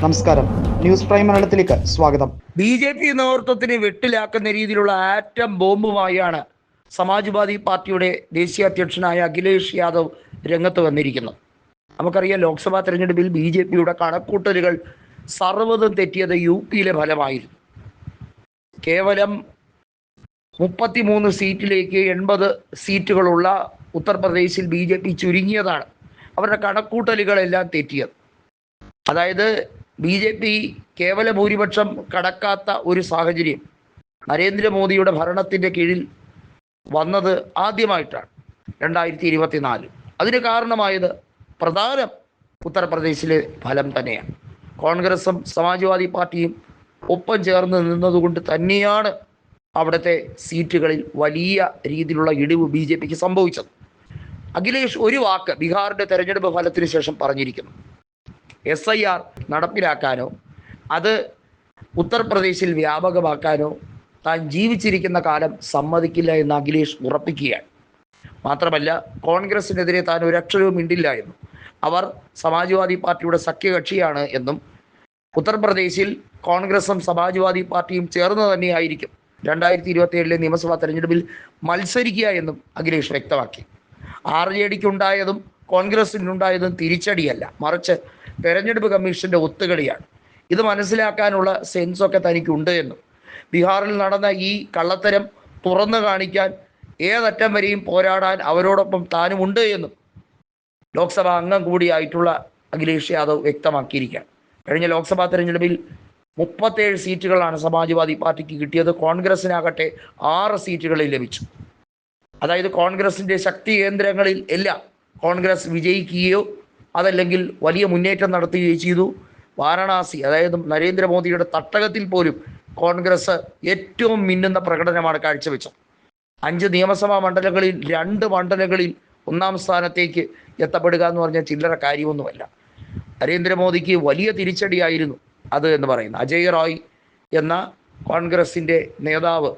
നമസ്കാരം. News prime മലയാളത്തിലേക്ക് സ്വാഗതം. ബി ജെ പി നേതൃത്വത്തിന് വെട്ടിലാക്കുന്ന രീതിയിലുള്ള ആറ്റം ബോംബുമായാണ് സമാജ്വാദി പാർട്ടിയുടെ ദേശീയ അധ്യക്ഷനായ അഖിലേഷ് യാദവ് രംഗത്ത് വന്നിരിക്കുന്നു നമുക്കറിയാം ലോക്സഭാ തെരഞ്ഞെടുപ്പിൽ ബി ജെ പിയുടെ കണക്കൂട്ടലുകൾ സർവതും തെറ്റിയത് യു പിയിലെ ഫലമായിരുന്നു. കേവലം മുപ്പത്തിമൂന്ന് സീറ്റിലേക്ക് എൺപത് സീറ്റുകളുള്ള ഉത്തർപ്രദേശിൽ ബി ജെ പി ചുരുങ്ങിയതാണ്. അവരുടെ കണക്കൂട്ടലുകളെല്ലാം തെറ്റിയത്. അതായത് ബി ജെ പി കേവല ഭൂരിപക്ഷം കടക്കാത്ത ഒരു സാഹചര്യം. നരേന്ദ്രമോദിയുടെ ഭരണത്തിന്റെ കീഴിൽ വന്നത് ആദ്യമായിട്ടാണ് രണ്ടായിരത്തി ഇരുപത്തിനാല് അതിന് കാരണമായത് പ്രധാനം ഉത്തർപ്രദേശിലെ ഫലം തന്നെയാണ്. കോൺഗ്രസും സമാജ്വാദി പാർട്ടിയും ഒപ്പം ചേർന്ന് നിന്നതുകൊണ്ട് തന്നെയാണ് അവിടുത്തെ സീറ്റുകളിൽ വലിയ രീതിയിലുള്ള ഇടിവ് ബി ജെ പിക്ക് സംഭവിച്ചത്. അഖിലേഷ് ഒരു വാക്ക് ബീഹാറിന്റെ തെരഞ്ഞെടുപ്പ് ഫലത്തിന് ശേഷം പറഞ്ഞിരിക്കുന്നു. എസ് ഐ ആർ നടപ്പിലാക്കാനോ അത് ഉത്തർപ്രദേശിൽ വ്യാപകമാക്കാനോ താൻ ജീവിച്ചിരിക്കുന്ന കാലം സമ്മതിക്കില്ല എന്ന് അഖിലേഷ് ഉറപ്പിക്കുകയാണ്. മാത്രമല്ല കോൺഗ്രസിനെതിരെ താൻ ഒരക്ഷരവും മിണ്ടില്ല എന്നും അവർ സമാജ്വാദി പാർട്ടിയുടെ സഖ്യകക്ഷിയാണ് എന്നും ഉത്തർപ്രദേശിൽ കോൺഗ്രസും സമാജ്വാദി പാർട്ടിയും ചേർന്ന് തന്നെയായിരിക്കും രണ്ടായിരത്തി ഇരുപത്തി ഏഴിലെ നിയമസഭാ തെരഞ്ഞെടുപ്പിൽ മത്സരിക്കുക എന്നും അഖിലേഷ് വ്യക്തമാക്കി. ആർ ജെ ഡിക്ക് ഉണ്ടായതും കോൺഗ്രസിനുണ്ടായതും തിരിച്ചടിയല്ല. മറിച്ച് തെരഞ്ഞെടുപ്പ് കമ്മീഷന്റെ ഒത്തുകളിയാണ്. ഇത് മനസ്സിലാക്കാനുള്ള സെൻസൊക്കെ തനിക്കുണ്ട് എന്നും. ബീഹാറിൽ നടന്ന ഈ കള്ളത്തരം തുറന്നു കാണിക്കാൻ ഏതറ്റം വരെയും പോരാടാൻ അവരോടൊപ്പം താനുമുണ്ട് എന്നും ലോക്സഭാ അംഗം കൂടിയായിട്ടുള്ള അഖിലേഷ് യാദവ് വ്യക്തമാക്കിയിരിക്കുകയാണ്. കഴിഞ്ഞ ലോക്സഭാ തെരഞ്ഞെടുപ്പിൽ മുപ്പത്തേഴ് സീറ്റുകളാണ് സമാജ്വാദി പാർട്ടിക്ക് കിട്ടിയത്. കോൺഗ്രസിനാകട്ടെ ആറ് സീറ്റുകളിൽ ലഭിച്ചു. അതായത് കോൺഗ്രസിന്റെ ശക്തി കേന്ദ്രങ്ങളിൽ എല്ലാം കോൺഗ്രസ് വിജയിക്കുകയോ അതല്ലെങ്കിൽ വലിയ മുന്നേറ്റം നടത്തുകയോ ചെയ്തു. വാരണാസി അതായത് നരേന്ദ്രമോദിയുടെ തട്ടകത്തിൽ പോലും കോൺഗ്രസ് ഏറ്റവും മിന്നുന്ന പ്രകടനമാണ് കാഴ്ചവെച്ചത്. അഞ്ച് നിയമസഭാ മണ്ഡലങ്ങളിൽ രണ്ട് മണ്ഡലങ്ങളിൽ ഒന്നാം സ്ഥാനത്തേക്ക് എത്തപ്പെടുക എന്ന് പറഞ്ഞാൽ ചില്ലറ കാര്യമൊന്നുമല്ല. നരേന്ദ്രമോദിക്ക് വലിയ തിരിച്ചടിയായിരുന്നു അത് എന്ന് പറയുന്നത്. അജയ് റോയ് എന്ന കോൺഗ്രസിന്റെ നേതാവ്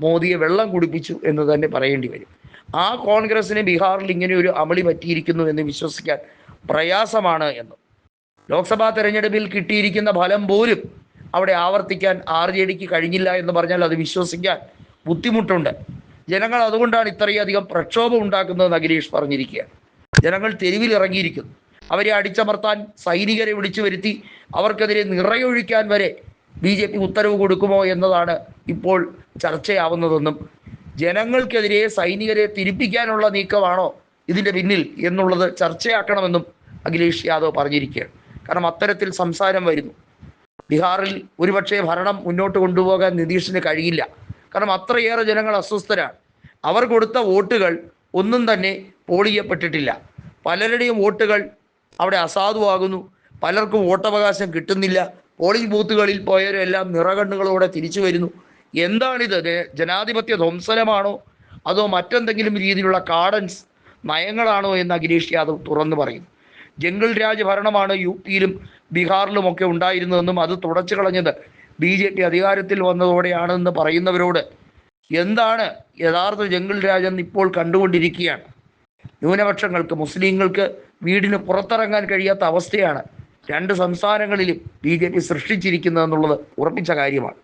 മോദിയെ വെള്ളം കുടിപ്പിച്ചു എന്ന് തന്നെ പറയേണ്ടി വരും. ആ കോൺഗ്രസിന് ബീഹാറിൽ ഇങ്ങനെ ഒരു അമളി പറ്റിയിരിക്കുന്നു എന്ന് വിശ്വസിക്കാൻ പ്രയാസമാണ് എന്ന്. ലോക്സഭാ തെരഞ്ഞെടുപ്പിൽ കിട്ടിയിരിക്കുന്ന ഫലം പോലും അവിടെ ആവർത്തിക്കാൻ ആർ ജെ ഡിക്ക് കഴിഞ്ഞില്ല എന്ന് പറഞ്ഞാൽ അത് വിശ്വസിക്കാൻ ബുദ്ധിമുട്ടുണ്ട്. ജനങ്ങൾ അതുകൊണ്ടാണ് ഇത്രയധികം പ്രക്ഷോഭം ഉണ്ടാക്കുന്നതെന്ന് അഖിലേഷ് പറഞ്ഞിരിക്കുക ജനങ്ങൾ തെരുവിൽ ഇറങ്ങിയിരിക്കുന്നു. അവരെ അടിച്ചമർത്താൻ സൈനികരെ വിളിച്ചു വരുത്തി. അവർക്കെതിരെ നിറയൊഴിക്കാൻ വരെ ബി ജെ പി ഉത്തരവ് കൊടുക്കുമോ എന്നതാണ് ഇപ്പോൾ ചർച്ചയാവുന്നതെന്നും ജനങ്ങൾക്കെതിരെ സൈനികരെ തിരിപ്പിക്കാനുള്ള നീക്കമാണോ ഇതിന്റെ പിന്നിൽ എന്നുള്ളത് ചർച്ചയാക്കണമെന്നും അഖിലേഷ് യാദവ് പറഞ്ഞിരിക്കുകയാണ്. കാരണം അത്തരത്തിൽ സംസാരം വരുന്നു. ബീഹാറിൽ ഒരുപക്ഷെ ഭരണം മുന്നോട്ട് കൊണ്ടുപോകാൻ നിതീഷിന് കഴിയില്ല. കാരണം അത്രയേറെ ജനങ്ങൾ അസ്വസ്ഥരാണ്. അവർ കൊടുത്ത വോട്ടുകൾ ഒന്നും തന്നെ പോൾ ചെയ്യപ്പെട്ടിട്ടില്ല പലരുടെയും വോട്ടുകൾ അവിടെ അസാധുവാകുന്നു. പലർക്കും വോട്ടവകാശം കിട്ടുന്നില്ല. പോളിംഗ് ബൂത്തുകളിൽ പോയവരെല്ലാം നിറകണ്ണുകളോടെ തിരിച്ചു വരുന്നു. എന്താണിത്? ജനാധിപത്യ ധ്വംസനമാണോ? അതോ മറ്റെന്തെങ്കിലും രീതിയിലുള്ള കാർഡൻസ് നയങ്ങളാണോ എന്ന് അഖിലേഷ് യാദവ് തുറന്നു പറയുന്നു. ജംഗിൾ രാജ് ഭരണമാണ് യു പിയിലും ബീഹാറിലുമൊക്കെ ഉണ്ടായിരുന്നതെന്നും അത് തുടച്ചു കളഞ്ഞത് ബി ജെ പി അധികാരത്തിൽ വന്നതോടെയാണെന്ന് പറയുന്നവരോട് എന്താണ് യഥാർത്ഥ ജംഗിൾ രാജ് എന്ന് ഇപ്പോൾ കണ്ടുകൊണ്ടിരിക്കുകയാണ്. ന്യൂനപക്ഷങ്ങൾക്ക് മുസ്ലിങ്ങൾക്ക് വീടിന് പുറത്തിറങ്ങാൻ കഴിയാത്ത അവസ്ഥയാണ് രണ്ട് സംസ്ഥാനങ്ങളിലും ബി ജെ പി സൃഷ്ടിച്ചിരിക്കുന്നതെന്നുള്ളത് ഉറപ്പിച്ച കാര്യമാണ്.